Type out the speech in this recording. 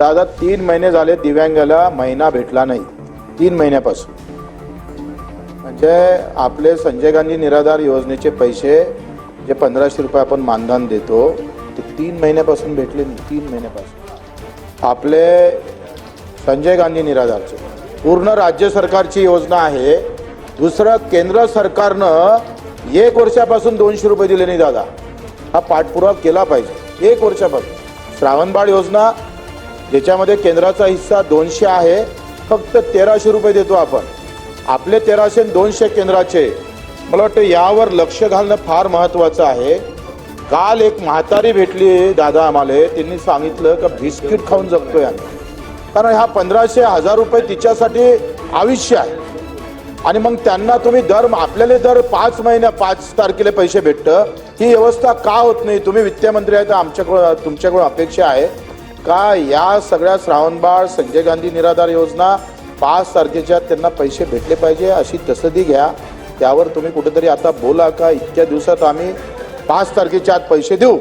दादा तीन महिने झाले दिव्यांगाला महिना भेटला नाही. तीन महिन्यापासून. म्हणजे आपले संजय गांधी निराधार योजनेचे पैसे जे पंधराशे रुपये आपण मानधन देतो ते तीन महिन्यापासून भेटले नाही तीन महिन्यापासून. आपले संजय गांधी निराधारचे. पूर्ण राज्य सरकारची योजना आहे. दुसरं केंद्र सरकारनं एक वर्षापासून दोनशे रुपये दिले नाही दादा. हा पाठपुरावा केला पाहिजे. एक वर्षापासून. श्रावणबाळ योजना ज्याच्यामध्ये केंद्राचा हिस्सा दोनशे आहे फक्त तेराशे रुपये देतो आपण. आपले तेराशे दोनशे केंद्राचे मला वाटतं यावर लक्ष घालणं फार महत्त्वाचं आहे. काल एक म्हातारी भेटली दादा आम्हाला. त्यांनी सांगितलं का बिस्किट खाऊन जगतोय आम्ही. कारण ह्या पंधराशे हजार रुपये तिच्यासाठी आयुष्य आहे. आणि मग त्यांना तुम्ही दर आपल्याला दर पाच महिन्या पाच तारखेला पैसे भेटतं. ही व्यवस्था का होत नाही? तुम्ही वित्तमंत्री आहे तर आमच्याकडून तुमच्याकडून अपेक्षा आहे. का या सगळ्या श्रावणबाळ संजय गांधी निराधार योजना पाच तारखेच्या आत त्यांना पैसे भेटले पाहिजे अशी तसदी घ्या. त्यावर तुम्ही कुठेतरी आता बोला का? इतक्या दिवसात आम्ही पाच तारखेच्या आत पैसे देऊ.